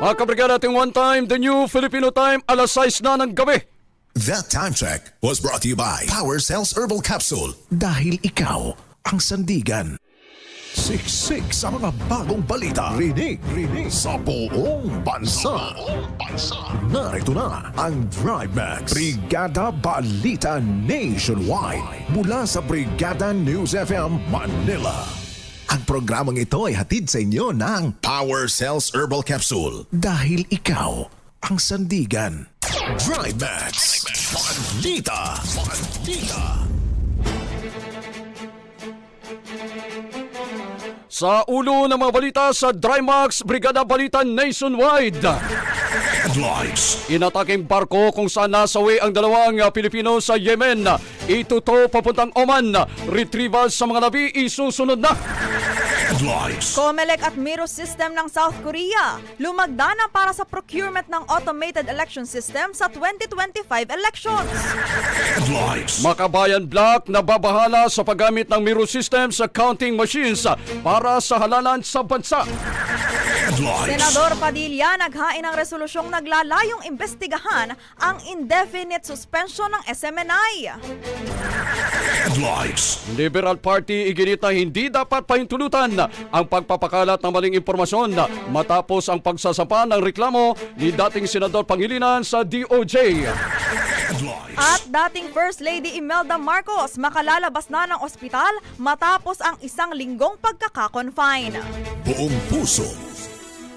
Mga kabrigada ating one time, the new Filipino time, alas 6 na ng gabi. That time check was brought to you by Power Cells Herbal Capsule. Dahil ikaw ang sandigan. Siksik sa mga bagong balita. Rinig, rinig sa buong bansa. Narito na ang Drive Max. Brigada Balita Nationwide. Mula sa Brigada News FM Manila. Ang programang ito ay hatid sa inyo ng Power Cells Herbal Capsule. Dahil ikaw ang sandigan. Drive Max. Balita. Balita. Sa ulo ng mga balita sa Drymax Brigada Balita Nationwide. Headlines. Inataking barko kung saan nasawi ang dalawang uh, Pilipino sa Yemen. Ituto papuntang Oman. Retrieval sa mga nabi isusunod na. Headlines. COMELEC at Miro System ng South Korea lumagda na para sa procurement ng automated election system sa 2025 elections. Headlines. Makabayan Black na babahala sa paggamit ng Miro System sa counting machines para sa halalan sa bansa. Headlines. Senador Padilla naghain ng resolusyong naglalayong imbestigahan ang indefinite suspension ng SMNI. Headlines. Liberal Party iginit na hindi dapat pahintulutan ang pagpapakalat ng maling impormasyon matapos ang pagsasampa ng reklamo ni dating Senador Pangilinan sa DOJ. Headlines. At dating First Lady Imelda Marcos makalalabas na ng ospital matapos ang isang linggong pagkakakonfine. Buong puso.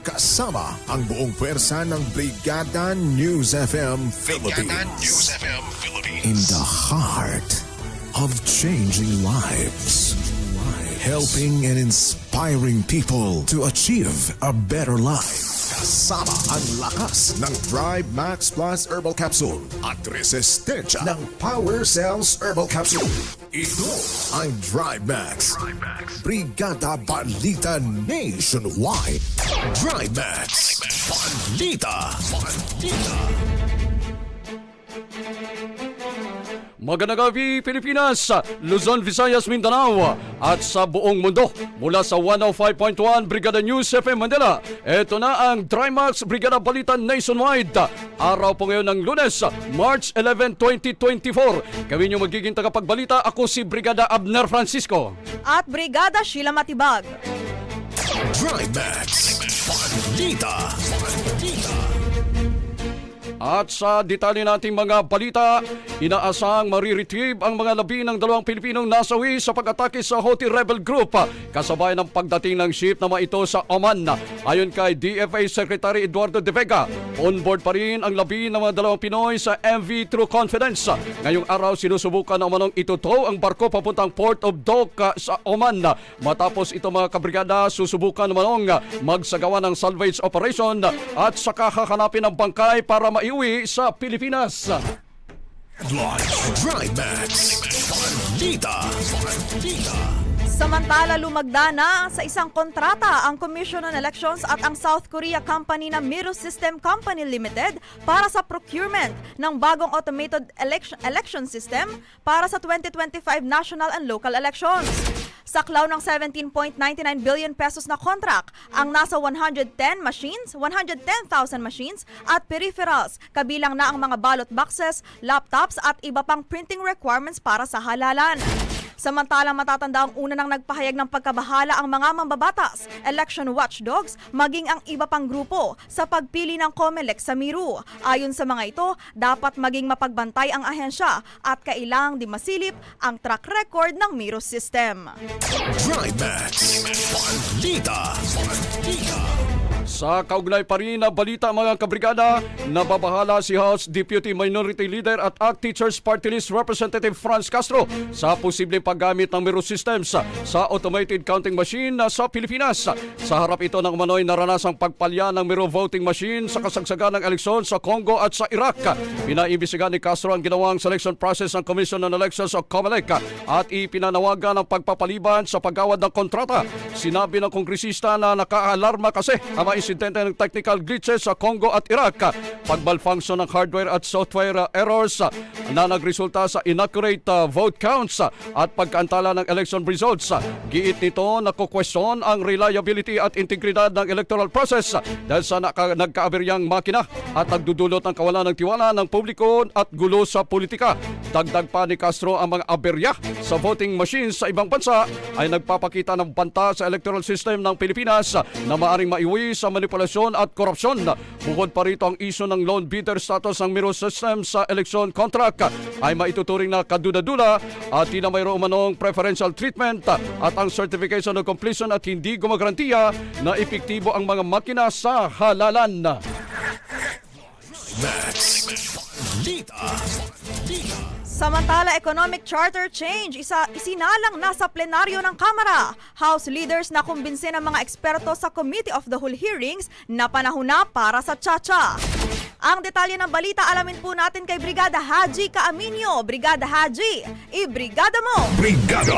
Kasama ang buong pwersa ng Brigada News FM Philippines. FM Philippines. In the heart of changing lives. Helping and inspiring people to achieve a better life. Kasama ang lakas ng Drive Max Plus Herbal Capsule at resistensya ng Power Cells Herbal Capsule. Ito ang Drive Max. Brigada Balita Nationwide. Drive Max. Balita. Balita. Magandang gabi Pilipinas, Luzon, Visayas, Mindanao at sa buong mundo. Mula sa 105.1 Brigada News FM Manila, ito na ang Trimax Brigada Balita Nationwide. Araw po ngayon ng lunes, March 11, 2024. Kami yung magiging tagapagbalita. Ako si Brigada Abner Francisco. At Brigada Sheila Matibag. Drive Max. Balita. Balita. At sa detalye nating mga balita, inaasang mariretrieve ang mga labi ng dalawang Pilipinong nasawi sa pag-atake sa Houthi rebel group kasabay ng pagdating ng ship na ito sa Oman. Ayon kay DFA Secretary Eduardo De Vega, on board pa rin ang labi ng mga dalawang Pinoy sa MV True Confidence. Ngayong araw sinusubukan ng umanong itutow ang barko papuntang Port of Doha sa Oman. Matapos ito mga kabrigada, susubukan namanong magsagawa ng salvage operation at saka hahanapin ang bangkay para maiuwi sa Pilipinas. Drive Max. Balita. Balita. Samantala, lumagda na sa isang kontrata ang Commission on Elections at ang South Korea company na Miro System Company Limited para sa procurement ng bagong automated election, election system para sa 2025 national and local elections. Saklaw ng 17.99 billion pesos na contract ang nasa 110 machines, 110,000 machines at peripherals, kabilang na ang mga ballot boxes, laptops at iba pang printing requirements para sa halalan. Samantalang matatanda ang una nang nagpahayag ng pagkabahala ang mga mambabatas, election watchdogs, maging ang iba pang grupo sa pagpili ng COMELEC sa Miru. Ayon sa mga ito, dapat maging mapagbantay ang ahensya at kailangang di masilip ang track record ng Miro system. Drive Max. Balita. Balita. Sa kaugnay pa rin na balita mga kabrigada, nababahala si House Deputy Minority Leader at ACT Teachers Party List Representative Franz Castro sa posibleng paggamit ng Miro Systems sa automated counting machine sa Pilipinas. Sa harap ito ng umano'y naranasang pagpalya ng Miro voting machine sa kasagsagan ng eleksyon sa Congo at sa Iraq. Pinaimbisigan ni Castro ang ginawang selection process ng Commission on Elections o COMELEC at ipinanawagan ang pagpapaliban sa paggawad ng kontrata. Sinabi ng kongresista na nakaalarma kasi ang mga ng technical glitches sa Congo at Iraq, pagmalfunction ng hardware at software uh, errors uh, na nagresulta sa inaccurate uh, vote counts at pagkaantala ng election results. Giit nito na kukwestiyon ang reliability at integridad ng electoral process dahil sa naka- nagkaaberyang makina at nagdudulot ng kawalan ng tiwala ng publiko at gulo sa politika. Dagdag pa ni Castro ang mga aberya sa voting machines sa ibang bansa ay nagpapakita ng banta sa electoral system ng Pilipinas na maaring maiwi sa manipulasyon at korupsyon. Bukod pa rito ang iso ng loan bidder status ng Miro System sa election contract ay maituturing na kadudadula at di na mayroong manong preferential treatment at ang certification of completion at hindi gumagarantiya na epektibo ang mga makina sa halalan. Max. Balita. Balita. Samantala, economic charter change isa isinalang na sa plenaryo ng Kamara. House leaders na kumbinsin ang mga eksperto sa Committee of the Whole hearings na panahon na para sa Chacha. Ang detalye ng balita alamin po natin kay Brigada Haji Kaaminyo. Brigada Haji, i-brigada mo! Brigada.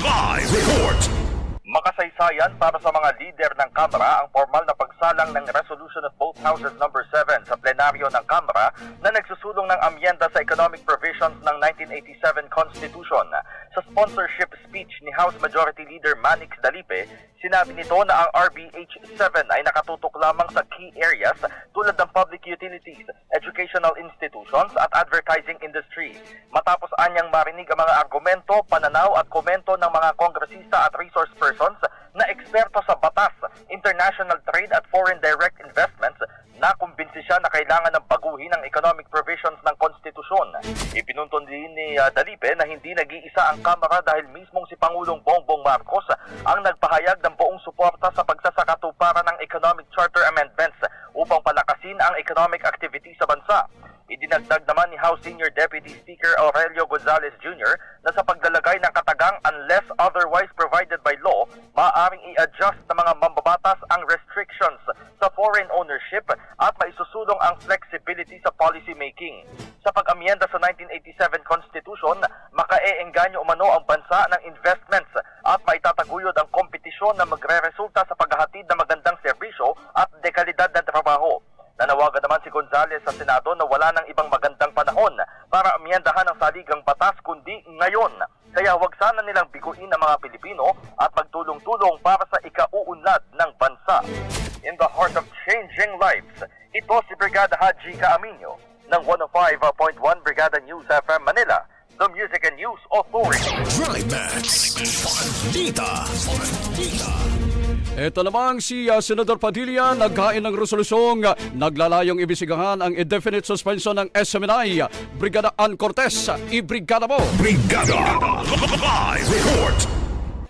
Live report. Makasaysayan para sa mga lider ng Kamara ang formal na pagsalang ng Resolution of Both Houses number 7 sa plenaryo ng Kamara na nagsusulong ng amyenda sa economic provisions ng 1987 Constitution. Sa sponsorship speech ni House Majority Leader Manix Dalipe, sinabi nito na ang RBH 7 ay nakatutok lamang sa key areas tulad ng public utilities, educational institutions at advertising industry. Matapos anyang marinig ang mga argumento, pananaw at komento ng mga kongresista at resource persons na eksperto sa batas, international trade at foreign direct investments, nakumbinsi siya na kailangan ng baguhin ang economic provisions ng konstitusyon. Ipinuntun din ni uh, Dalipe na hindi nag-iisa ang Kamara dahil mismong si Pangulong Bongbong Marcos ang nagpahayag ng buong suporta sa pagsasakatuparan ng economic charter amendments upang palakasin ang economic activity sa bansa. Idinagdag naman ni House Senior Deputy Speaker Aurelio Gonzales Jr. na sa paglalagay ng katagang unless otherwise provided by law, maaaring i-adjust ng mga mambabatas ang restrictions sa foreign ownership at maisusulong ang flexibility sa policy making. Sa pag-amyenda sa 1987 Constitution, makaeengganyo umano ang bansa ng investments at maitataguyod ang kompetisyon na magre-resulta sa paghahatid sa Senado na wala nang ibang magandang panahon para amyendahan ang saligang batas kundi ngayon. Kaya huwag sana nilang biguin ang mga Pilipino at magtulong-tulong para sa ikauunlad ng bansa. In the heart of changing lives, ito si Brigada Haji Kaaminyo ng 105.1 Brigada News FM Manila, the Music and News Authority. Drive Max. Balita. Balita. Ito namang si uh, Senador Padilla naghain ng resolusyong uh, naglalayong ibisigahan ang indefinite suspension ng SMNI. Brigada Ann Cortez, i-brigada mo! Brigada. Live report.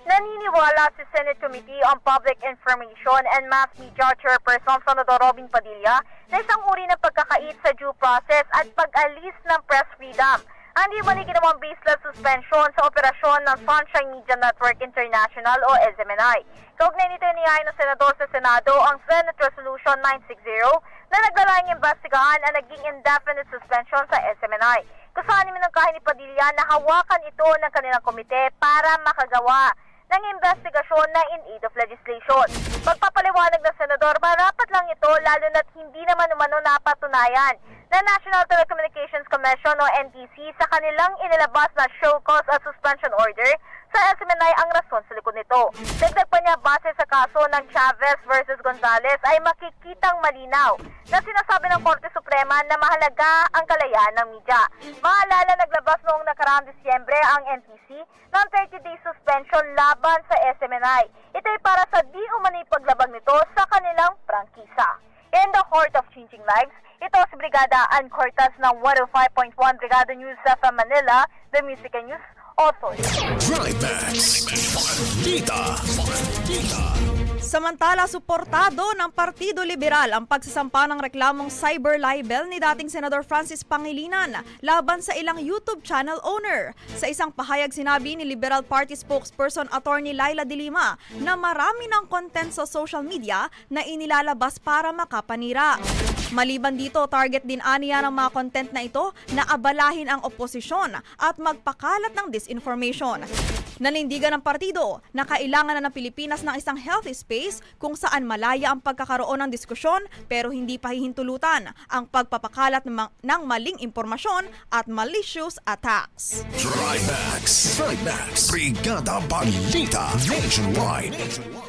Naniniwala si Senate Committee on Public Information and Mass Media Chairperson Senador Robin Padilla na isang uri ng pagkakait sa due process at pag-alis ng press freedom. Ang man ginawang baseless suspension sa operasyon ng Sunshine Media Network International o SMNI. Kaugnay nito niyahay ng Senador sa Senado ang Senate Resolution 960 na naglalayong imbestigahan ang naging indefinite suspension sa SMNI. Kusani ng kahin ni Padilla na hawakan ito ng kanilang komite para makagawa ng investigasyon na in aid of legislation. Magpapaliwanag ng senador, marapat lang ito lalo na't hindi naman umano napatunayan na National Telecommunications Commission o NTC sa kanilang inilabas na show cause at suspension order sa SMNI ang rason sa likod nito. Dagdag pa niya base sa kaso ng Chavez versus Gonzales ay makikitang malinaw na sinasabi ng Korte Suprema na mahalaga ang kalayaan ng media. Maalala naglabas noong nakaraang Disyembre ang NTC ng 30-day suspension laban sa SMNI. Ito ay para sa di umano'y paglabag nito sa kanilang prangkisa. In the Heart of Changing Lives, ito si Brigada Ann Cortez ng 105.1 Brigada News sa Manila, The Music and News Authority. Trimax. Balita. Balita. Samantala, suportado ng Partido Liberal ang pagsasampa ng reklamong cyber libel ni dating Senador Francis Pangilinan laban sa ilang YouTube channel owner. Sa isang pahayag sinabi ni Liberal Party spokesperson Attorney Laila De Lima na marami ng content sa social media na inilalabas para makapanira. Maliban dito, target din aniya ng mga content na ito na abalahin ang oposisyon at magpakalat ng disinformation. Nanindigan ng partido na kailangan na ng Pilipinas ng isang healthy space kung saan malaya ang pagkakaroon ng diskusyon pero hindi pahihintulutan ang pagpapakalat ng, ma- ng maling impormasyon at malicious attacks. Trimax. Trimax. Brigada Balita. Nationwide.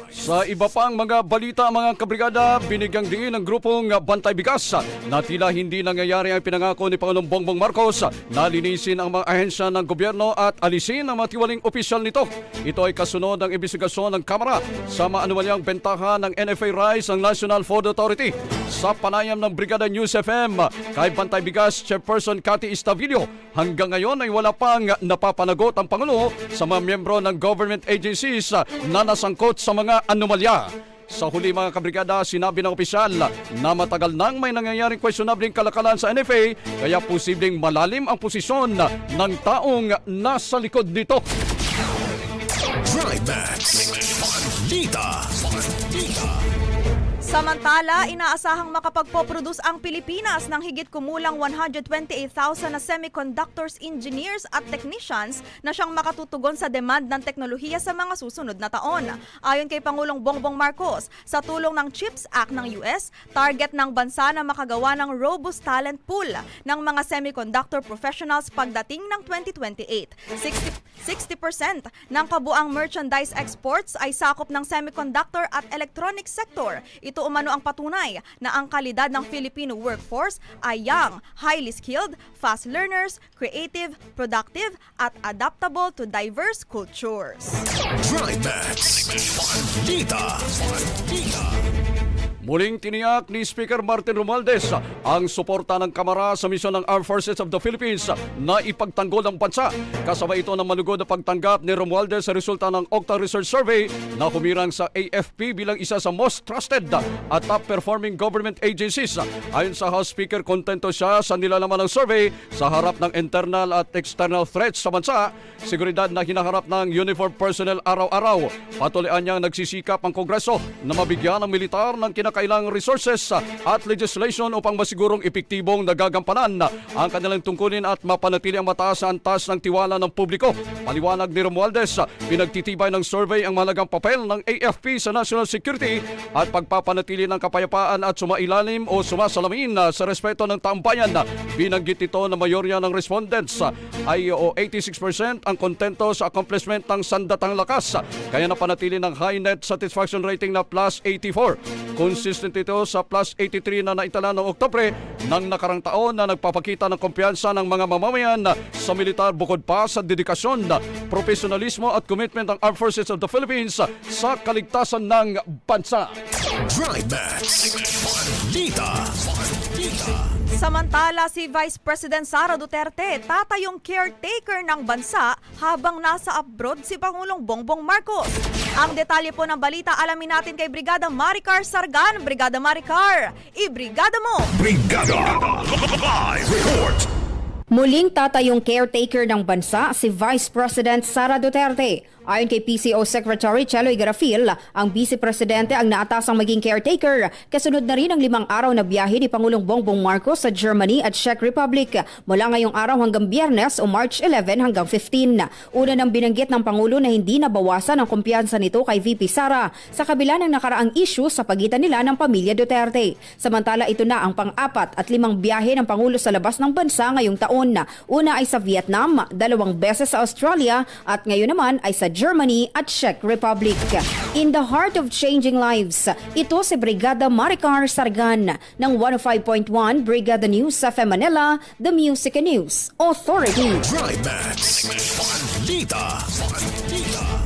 Sa iba pang mga balita mga kabrigada, binigyang diin ng grupong Bantay Bigas na tila hindi nangyayari ang pinangako ni Pangulong Bongbong Marcos na linisin ang mga ahensya ng gobyerno at alisin ang matiwaling opisyal nito. Ito ay kasunod ng investigasyon ng Kamara sa maanumalyang bentahan ng NFA Rice ng National Food Authority. Sa panayam ng Brigada News FM kay Bantay Bigas Chairperson Cathy Estavillo, hanggang ngayon ay wala pang napapanagot ang Pangulo sa mga miyembro ng government agencies na nasangkot sa mga anomalya. Sa huli mga kabrigada, sinabi ng opisyal na matagal nang may nangyayaring questionabling kalakalan sa NFA kaya posibleng malalim ang posisyon ng taong nasa likod nito. Trimax. Balita. Balita. Samantala, inaasahang makapagpoproduce ang Pilipinas ng higit kumulang 128,000 na semiconductors engineers at technicians na siyang makatutugon sa demand ng teknolohiya sa mga susunod na taon. Ayon kay Pangulong Bongbong Marcos, sa tulong ng CHIPS Act ng US, target ng bansa na makagawa ng robust talent pool ng mga semiconductor professionals pagdating ng 2028. 60, 60% ng kabuang merchandise exports ay sakop ng semiconductor at electronic sector. Ito umano ang patunay na ang kalidad ng Filipino workforce ay young, highly skilled, fast learners, creative, productive, at adaptable to diverse cultures. Trimax. Balita. Balita. Muling tiniyak ni Speaker Martin Romualdez ang suporta ng Kamara sa misyon ng Armed Forces of the Philippines na ipagtanggol ang bansa. Kasabay ito ng malugod na pagtanggap ni Romualdez sa resulta ng Octa Research Survey na humirang sa AFP bilang isa sa most trusted at top performing government agencies. Ayon sa House Speaker, kontento siya sa nilalaman ng survey sa harap ng internal at external threats sa bansa, seguridad na hinaharap ng uniform personnel araw-araw. Patuloy niyang nagsisikap ang Kongreso na mabigyan ng militar ng kinakailangang resources at legislation upang masigurong epektibong nagagampanan ang kanilang tungkulin at mapanatili ang mataas na antas ng tiwala ng publiko. Paliwanag ni Romualdez, pinagtitibay ng survey ang mahalagang papel ng AFP sa national security at pagpapanatili ng kapayapaan at sumailalim o sumasalamin sa respeto ng taumbayan. Binanggit ito na mayorya ng respondents ay o 86% ang kontento sa accomplishment ng sandatang lakas kaya napanatili ng high net satisfaction rating na plus 84. Consistent ito sa plus 83 na naitala noong Oktubre ng nakarang taon na nagpapakita ng kumpiyansa ng mga mamamayan sa militar bukod pa sa dedikasyon, profesionalismo at commitment ng Armed Forces of the Philippines sa kaligtasan ng bansa. Trimax. Balita. Balita. Samantala, si Vice President Sara Duterte tatayong caretaker ng bansa habang nasa abroad si Pangulong Bongbong Marcos. Ang detalye po ng balita alamin natin kay Brigada Maricar Sargan. Brigada Maricar, ibrigada mo! Brigada. Live report. Muling tatayong caretaker ng bansa si Vice President Sara Duterte. Ayon kay PCO Secretary Cheloy Garafil, ang Vice Presidente ang naatasang maging caretaker. Kasunod na rin ang limang araw na biyahe ni Pangulong Bongbong Marcos sa Germany at Czech Republic mula ngayong araw hanggang biyernes o March 11 hanggang 15. Una nang binanggit ng Pangulo na hindi nabawasan ang kumpiyansa nito kay VP Sara sa kabila ng nakaraang issue sa pagitan nila ng pamilya Duterte. Samantala ito na ang pang-apat at limang biyahe ng Pangulo sa labas ng bansa ngayong taon. Una ay sa Vietnam, dalawang beses sa Australia at ngayon naman ay sa Germany at Czech Republic. In the heart of changing lives, ito si Brigada Maricar Sargan ng 105.1 Brigada News sa Manila, The Music News Authority. Drive Max. Balita. Balita.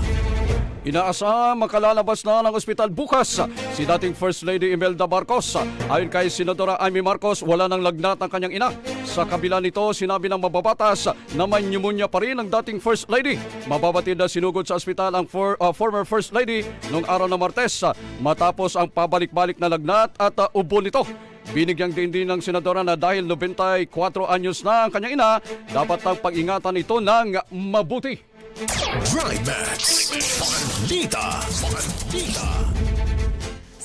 Inaasahang makalalabas na ng ospital bukas si dating First Lady Imelda Marcos. Ayon kay Senadora Amy Marcos, wala nang lagnat ang kanyang ina. Sa kabila nito, sinabi ng mababatas na may pneumonia pa rin ang dating First Lady. Mababatid na sinugod sa ospital ang for, uh, former First Lady noong araw ng Martes matapos ang pabalik-balik na lagnat at uh, ubo nito. Binigyang din din ng senadora na dahil 94 anyos na ang kanyang ina, dapat ang pag-ingatan ito ng mabuti. Drive Max. Balita. Balita.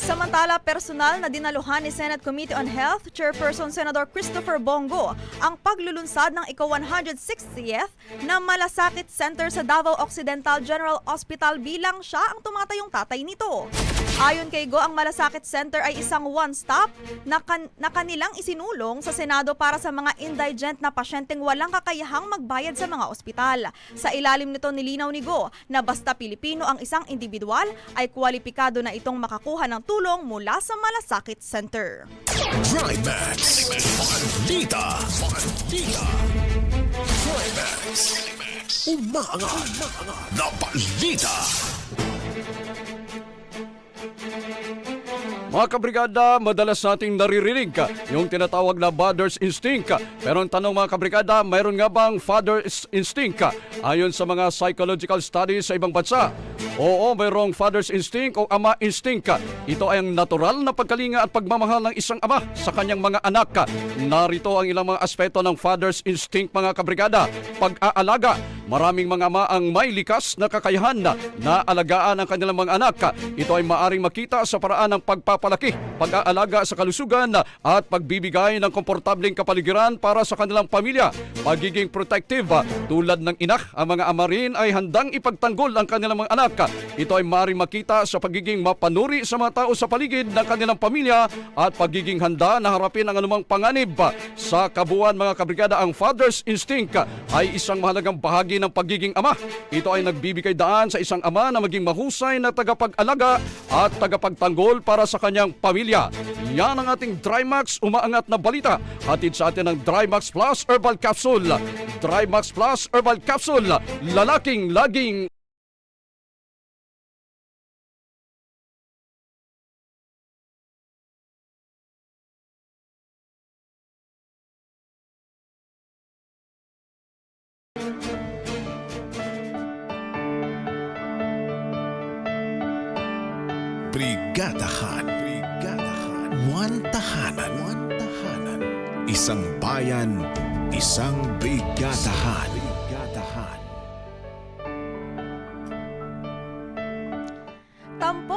Samantala, personal na dinaluhan ni Senate Committee on Health Chairperson Senator Christopher Bongo ang paglulunsad ng ika-160th na Malasakit Center sa Davao Occidental General Hospital bilang siya ang tumatayong tatay nito. Ayon kay Go, ang Malasakit Center ay isang one-stop na, kan- na kanilang isinulong sa Senado para sa mga indigent na pasyenteng walang kakayahang magbayad sa mga ospital. Sa ilalim nito nilinaw ni Go na basta Pilipino ang isang individual ay kwalipikado na itong makakuha ng tulong mula sa Malasakit Center. Drive Max. Balita. Balita. Drive Max. Umaangat na balita. Mga kabrigada, madalas nating naririnig ka yung tinatawag na father's instinct. Pero ang tanong mga kabrigada, mayroon nga bang father's instinct? Ayon sa mga psychological studies sa ibang bansa, oo, mayroong father's instinct o ama instinct. Ito ay ang natural na pagkalinga at pagmamahal ng isang ama sa kanyang mga anak. Narito ang ilang mga aspeto ng father's instinct mga kabrigada. Pag-aalaga, maraming mga ama ang may likas na kakayahan na, alagaan ang kanilang mga anak. Ito ay maaring makita sa paraan ng pagpapalaki, pag-aalaga sa kalusugan at pagbibigay ng komportabling kapaligiran para sa kanilang pamilya. Pagiging protective tulad ng ina, ang mga ama rin ay handang ipagtanggol ang kanilang mga anak. Ito ay maaring makita sa pagiging mapanuri sa mga tao sa paligid ng kanilang pamilya at pagiging handa na harapin ang anumang panganib. Sa kabuuan mga kabrigada, ang father's instinct ay isang mahalagang bahagi ng pagiging ama. Ito ay nagbibigay daan sa isang ama na maging mahusay na tagapag-alaga at tagapagtanggol para sa kanyang pamilya. Yan ang ating Drymax umaangat na balita. Hatid sa atin ng Drymax Plus Herbal Capsule. Drymax Plus Herbal Capsule. Lalaking laging isang brigadahan.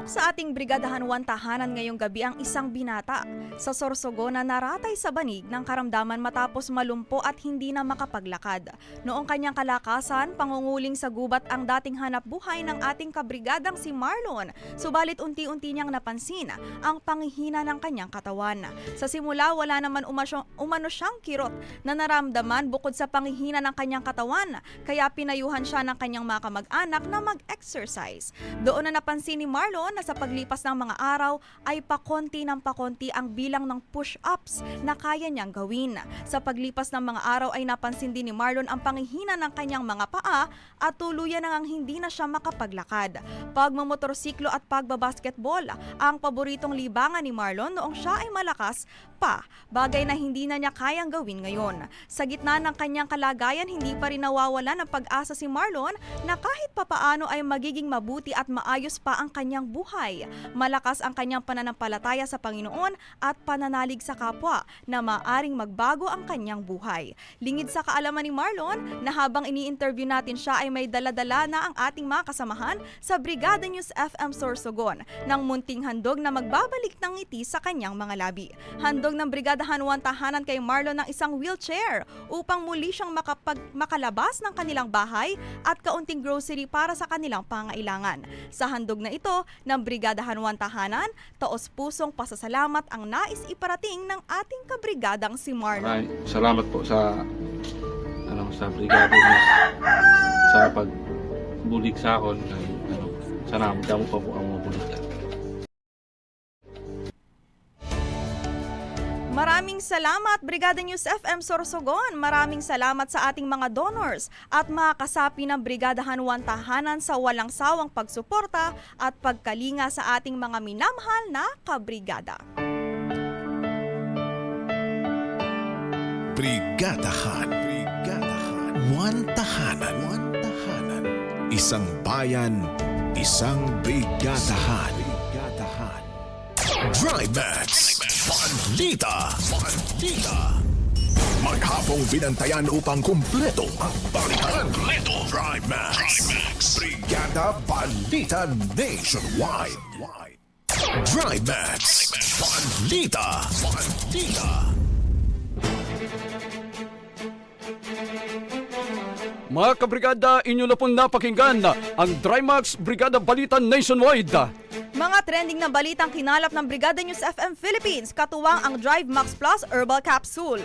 Tampok sa ating Brigadahan 1 tahanan ngayong gabi ang isang binata sa Sorsogon na naratay sa banig ng karamdaman matapos malumpo at hindi na makapaglakad. Noong kanyang kalakasan, pangunguling sa gubat ang dating hanap buhay ng ating kabrigadang si Marlon. Subalit unti-unti niyang napansin ang pangihina ng kanyang katawan. Sa simula, wala naman umano siyang kirot na naramdaman bukod sa pangihina ng kanyang katawan. Kaya pinayuhan siya ng kanyang mga kamag-anak na mag-exercise. Doon na napansin ni Marlon na sa paglipas ng mga araw ay pakonti ng pakonti ang bilang ng push-ups na kaya niyang gawin. Sa paglipas ng mga araw ay napansin din ni Marlon ang pangihina ng kanyang mga paa at tuluyan nang hindi na siya makapaglakad. Pagmamotorsiklo at pagbabasketball ang paboritong libangan ni Marlon noong siya ay malakas pa, bagay na hindi na niya kayang gawin ngayon. Sa gitna ng kanyang kalagayan, hindi pa rin nawawala ng pag-asa si Marlon na kahit papaano ay magiging mabuti at maayos pa ang kanyang buhay buhay. Malakas ang kanyang pananampalataya sa Panginoon at pananalig sa kapwa na maaring magbago ang kanyang buhay. Lingid sa kaalaman ni Marlon na habang ini-interview natin siya ay may daladala na ang ating mga kasamahan sa Brigada News FM Sorsogon ng munting handog na magbabalik ng ngiti sa kanyang mga labi. Handog ng Brigada Hanuan tahanan kay Marlon ng isang wheelchair upang muli siyang makapag, makalabas ng kanilang bahay at kaunting grocery para sa kanilang pangailangan. Sa handog na ito ng Brigada Hanuan tahanan, taos pusong pasasalamat ang nais iparating ng ating kabrigadang si Marlon. Maraming salamat po sa ano sa brigada sa pagbulig sa akin ano sana magdamo pa po ang mga Maraming salamat Brigada News FM Sorsogon. Maraming salamat sa ating mga donors at mga kasapi ng Brigada Hanuan Tahanan sa walang sawang pagsuporta at pagkalinga sa ating mga minamahal na kabrigada. Brigadahan. Brigadahan. One tahanan. One tahanan. Isang bayan, isang. Brigadahan. Max. Balita. Balita. Maghapong binantayan upang kumpleto ang balitan. Kumpleto. Drive Max. Brigada Balita Nationwide. Drive Max. Balita. Mga kabrigada, inyo na pong napakinggan ang Drymax Brigada Balita Nationwide. Mga trending na balitang kinalap ng Brigada News FM Philippines, katuwang ang Drive Max Plus Herbal Capsule.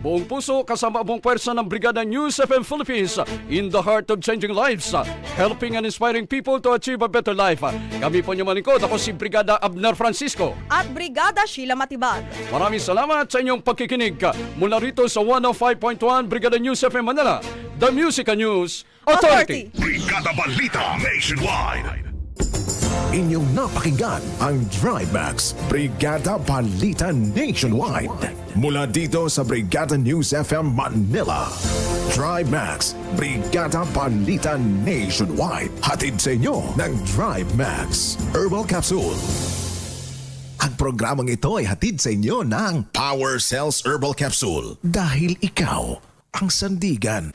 Buong puso kasama buong pwersa ng Brigada News FM Philippines in the heart of changing lives, helping and inspiring people to achieve a better life. Kami po niyo malingkod, ako si Brigada Abner Francisco. At Brigada Sheila Matibag. Maraming salamat sa inyong pagkikinig mula rito sa 105.1 Brigada News FM Manila, The Music and News Authority. Brigada Balita Nationwide. Inyong napakinggan ang Drive Max Brigada Balita Nationwide. Mula dito sa Brigada News FM Manila. Drive Max Brigada Balita Nationwide. Hatid sa inyo ng Drive Max Herbal Capsule. Ang programang ito ay hatid sa inyo ng Power Cells Herbal Capsule. Dahil ikaw ang sandigan.